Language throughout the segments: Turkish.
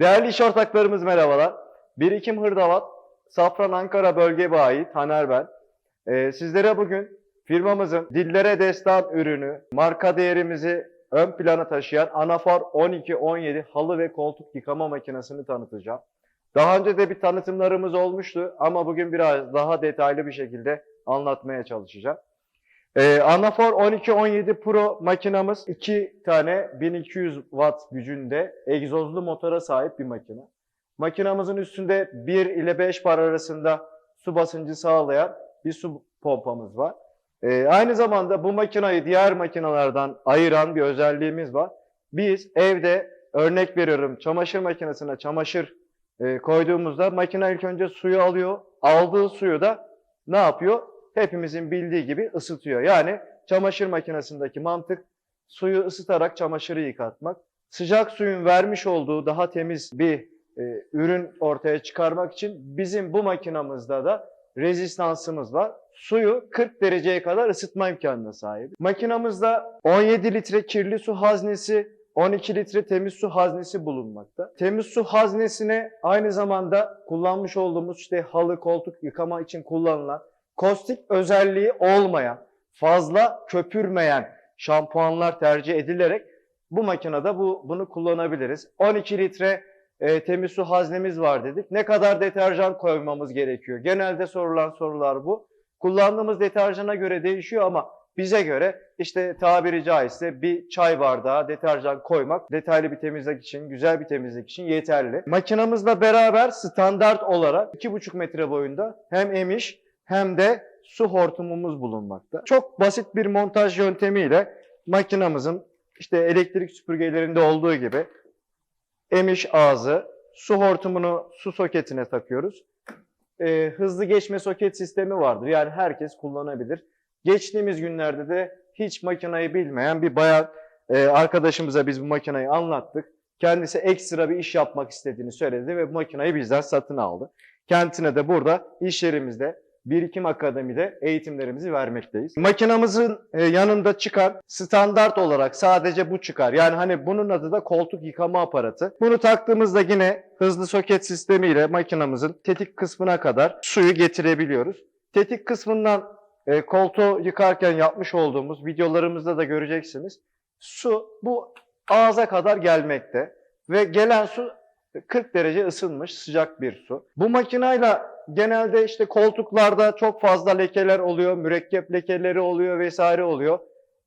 Değerli iş ortaklarımız merhabalar. Birikim Hırdavat, Safran Ankara Bölge Bayi, Taner ben. Ee, sizlere bugün firmamızın dillere destan ürünü, marka değerimizi ön plana taşıyan Anafor 1217 halı ve koltuk yıkama makinesini tanıtacağım. Daha önce de bir tanıtımlarımız olmuştu ama bugün biraz daha detaylı bir şekilde anlatmaya çalışacağım. Ee, Anafor 1217 Pro makinamız iki tane 1200 watt gücünde egzozlu motora sahip bir makine. Makinamızın üstünde 1 ile 5 bar arasında su basıncı sağlayan bir su pompamız var. Ee, aynı zamanda bu makinayı diğer makinalardan ayıran bir özelliğimiz var. Biz evde örnek veriyorum çamaşır makinesine çamaşır e, koyduğumuzda makine ilk önce suyu alıyor. Aldığı suyu da ne yapıyor? Hepimizin bildiği gibi ısıtıyor. Yani çamaşır makinesindeki mantık suyu ısıtarak çamaşırı yıkatmak. Sıcak suyun vermiş olduğu daha temiz bir e, ürün ortaya çıkarmak için bizim bu makinamızda da rezistansımız var. Suyu 40 dereceye kadar ısıtma imkanına sahip. Makinamızda 17 litre kirli su haznesi, 12 litre temiz su haznesi bulunmakta. Temiz su haznesine aynı zamanda kullanmış olduğumuz işte halı, koltuk yıkama için kullanılan kostik özelliği olmayan, fazla köpürmeyen şampuanlar tercih edilerek bu makinede bu bunu kullanabiliriz. 12 litre e, temiz su haznemiz var dedik. Ne kadar deterjan koymamız gerekiyor? Genelde sorulan sorular bu. Kullandığımız deterjana göre değişiyor ama bize göre işte tabiri caizse bir çay bardağı deterjan koymak detaylı bir temizlik için, güzel bir temizlik için yeterli. Makinamızla beraber standart olarak 2,5 metre boyunda hem emiş hem de su hortumumuz bulunmakta. Çok basit bir montaj yöntemiyle makinamızın işte elektrik süpürgelerinde olduğu gibi emiş ağzı, su hortumunu su soketine takıyoruz. Ee, hızlı geçme soket sistemi vardır. Yani herkes kullanabilir. Geçtiğimiz günlerde de hiç makinayı bilmeyen bir bayan e, arkadaşımıza biz bu makinayı anlattık. Kendisi ekstra bir iş yapmak istediğini söyledi ve bu makinayı bizden satın aldı. Kendisine de burada iş yerimizde Birikim Akademi'de eğitimlerimizi vermekteyiz. Makinamızın e, yanında çıkan standart olarak sadece bu çıkar. Yani hani bunun adı da koltuk yıkama aparatı. Bunu taktığımızda yine hızlı soket sistemiyle makinamızın tetik kısmına kadar suyu getirebiliyoruz. Tetik kısmından e, koltuğu yıkarken yapmış olduğumuz videolarımızda da göreceksiniz. Su bu ağza kadar gelmekte ve gelen su 40 derece ısınmış sıcak bir su. Bu makinayla genelde işte koltuklarda çok fazla lekeler oluyor, mürekkep lekeleri oluyor vesaire oluyor.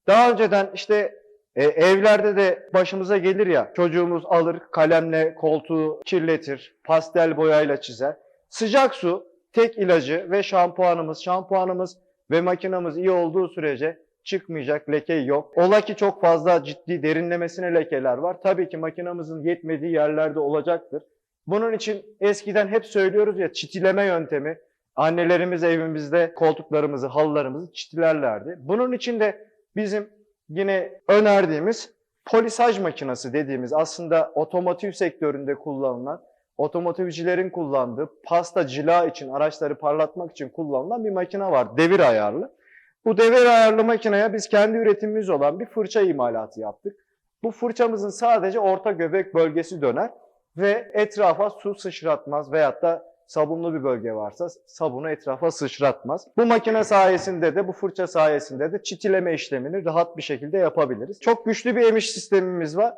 Daha önceden işte e, evlerde de başımıza gelir ya çocuğumuz alır kalemle koltuğu kirletir, pastel boyayla çizer. Sıcak su tek ilacı ve şampuanımız, şampuanımız ve makinamız iyi olduğu sürece çıkmayacak leke yok. Ola ki çok fazla ciddi derinlemesine lekeler var. Tabii ki makinamızın yetmediği yerlerde olacaktır. Bunun için eskiden hep söylüyoruz ya çitileme yöntemi. Annelerimiz evimizde koltuklarımızı, halılarımızı çitilerlerdi. Bunun için de bizim yine önerdiğimiz polisaj makinesi dediğimiz aslında otomotiv sektöründe kullanılan, otomotivcilerin kullandığı pasta cila için, araçları parlatmak için kullanılan bir makine var. Devir ayarlı. Bu devir ayarlı makineye biz kendi üretimimiz olan bir fırça imalatı yaptık. Bu fırçamızın sadece orta göbek bölgesi döner ve etrafa su sıçratmaz veyahut da sabunlu bir bölge varsa sabunu etrafa sıçratmaz. Bu makine sayesinde de bu fırça sayesinde de çitileme işlemini rahat bir şekilde yapabiliriz. Çok güçlü bir emiş sistemimiz var.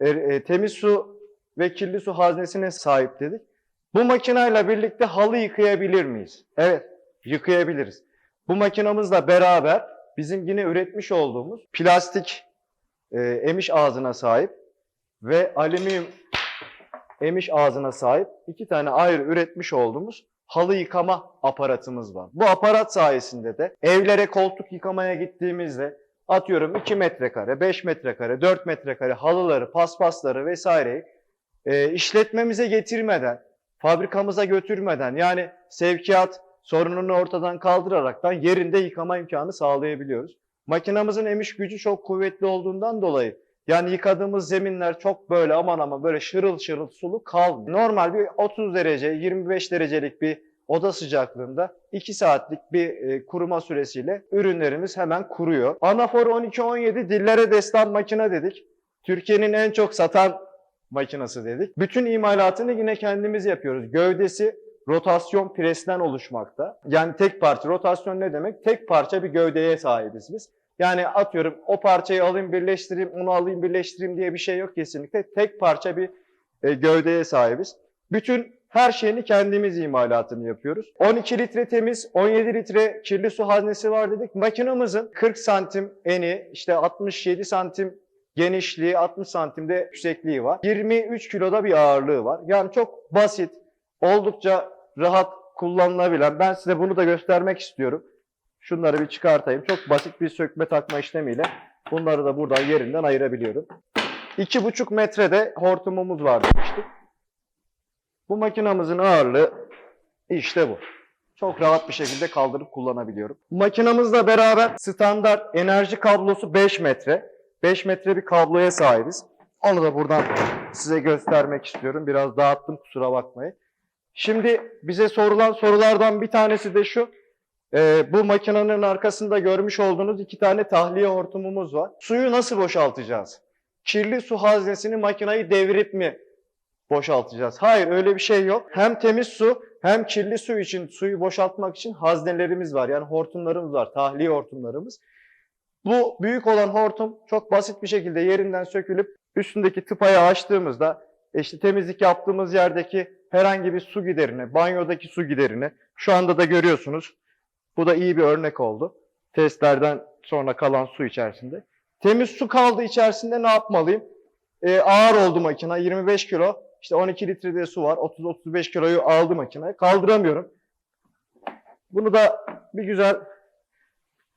E, e, temiz su ve kirli su haznesine sahip dedik. Bu makineyle birlikte halı yıkayabilir miyiz? Evet, yıkayabiliriz. Bu makinamızla beraber bizim yine üretmiş olduğumuz plastik e, emiş ağzına sahip ve alüminyum emiş ağzına sahip iki tane ayrı üretmiş olduğumuz halı yıkama aparatımız var. Bu aparat sayesinde de evlere koltuk yıkamaya gittiğimizde atıyorum 2 metrekare, 5 metrekare, 4 metrekare halıları, paspasları vesaireyi e, işletmemize getirmeden, fabrikamıza götürmeden yani sevkiyat sorununu ortadan kaldıraraktan yerinde yıkama imkanı sağlayabiliyoruz. Makinamızın emiş gücü çok kuvvetli olduğundan dolayı yani yıkadığımız zeminler çok böyle aman aman böyle şırıl şırıl sulu kalmıyor. Normal bir 30 derece 25 derecelik bir oda sıcaklığında 2 saatlik bir e, kuruma süresiyle ürünlerimiz hemen kuruyor. Anafor 1217 dillere destan makine dedik. Türkiye'nin en çok satan makinası dedik. Bütün imalatını yine kendimiz yapıyoruz. Gövdesi rotasyon presten oluşmakta. Yani tek parça. Rotasyon ne demek? Tek parça bir gövdeye sahibiz biz. Yani atıyorum o parçayı alayım birleştireyim, onu alayım birleştireyim diye bir şey yok kesinlikle. Tek parça bir e, gövdeye sahibiz. Bütün her şeyini kendimiz imalatını yapıyoruz. 12 litre temiz, 17 litre kirli su haznesi var dedik. Makinamızın 40 santim eni, işte 67 santim genişliği, 60 santimde yüksekliği var. 23 kiloda bir ağırlığı var. Yani çok basit, oldukça rahat kullanılabilen. Ben size bunu da göstermek istiyorum. Şunları bir çıkartayım. Çok basit bir sökme takma işlemiyle bunları da buradan yerinden ayırabiliyorum. 2,5 metrede hortumumuz var demiştik. Bu makinamızın ağırlığı işte bu. Çok rahat bir şekilde kaldırıp kullanabiliyorum. Makinamızla beraber standart enerji kablosu 5 metre. 5 metre bir kabloya sahibiz. Onu da buradan size göstermek istiyorum. Biraz dağıttım kusura bakmayın. Şimdi bize sorulan sorulardan bir tanesi de şu. Ee, bu makinenin arkasında görmüş olduğunuz iki tane tahliye hortumumuz var. Suyu nasıl boşaltacağız? Kirli su haznesini makinayı devirip mi boşaltacağız? Hayır öyle bir şey yok. Hem temiz su hem kirli su için suyu boşaltmak için haznelerimiz var. Yani hortumlarımız var, tahliye hortumlarımız. Bu büyük olan hortum çok basit bir şekilde yerinden sökülüp üstündeki tıpayı açtığımızda işte temizlik yaptığımız yerdeki herhangi bir su giderini, banyodaki su giderini şu anda da görüyorsunuz. Bu da iyi bir örnek oldu. Testlerden sonra kalan su içerisinde. Temiz su kaldı içerisinde ne yapmalıyım? Ee, ağır oldu makine 25 kilo. İşte 12 litrede su var. 30-35 kiloyu aldı makine. Kaldıramıyorum. Bunu da bir güzel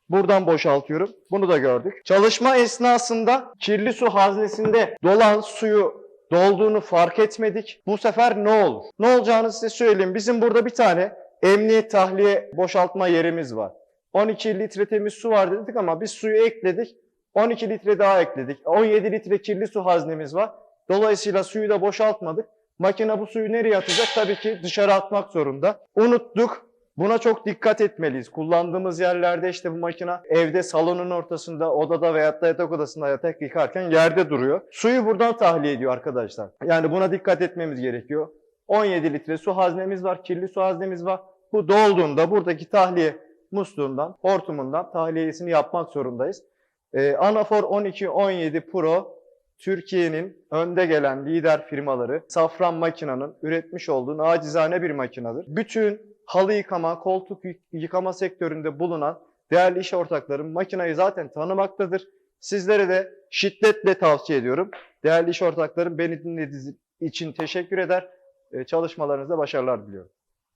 buradan boşaltıyorum. Bunu da gördük. Çalışma esnasında kirli su haznesinde dolan suyu dolduğunu fark etmedik. Bu sefer ne olur? Ne olacağını size söyleyeyim. Bizim burada bir tane emniyet tahliye boşaltma yerimiz var. 12 litre temiz su var dedik ama biz suyu ekledik. 12 litre daha ekledik. 17 litre kirli su haznemiz var. Dolayısıyla suyu da boşaltmadık. Makine bu suyu nereye atacak? Tabii ki dışarı atmak zorunda. Unuttuk. Buna çok dikkat etmeliyiz. Kullandığımız yerlerde işte bu makine evde salonun ortasında, odada veyahut da yatak odasında yatak yıkarken yerde duruyor. Suyu buradan tahliye ediyor arkadaşlar. Yani buna dikkat etmemiz gerekiyor. 17 litre su haznemiz var, kirli su haznemiz var. Bu dolduğunda buradaki tahliye musluğundan, hortumundan tahliyesini yapmak zorundayız. Ee, Anafor 1217 Pro Türkiye'nin önde gelen lider firmaları Safran Makina'nın üretmiş olduğu nacizane bir makinadır. Bütün halı yıkama, koltuk yı- yıkama sektöründe bulunan değerli iş ortaklarım makinayı zaten tanımaktadır. Sizlere de şiddetle tavsiye ediyorum. Değerli iş ortaklarım beni dinlediğiniz için teşekkür eder. Ee, Çalışmalarınızda başarılar diliyorum.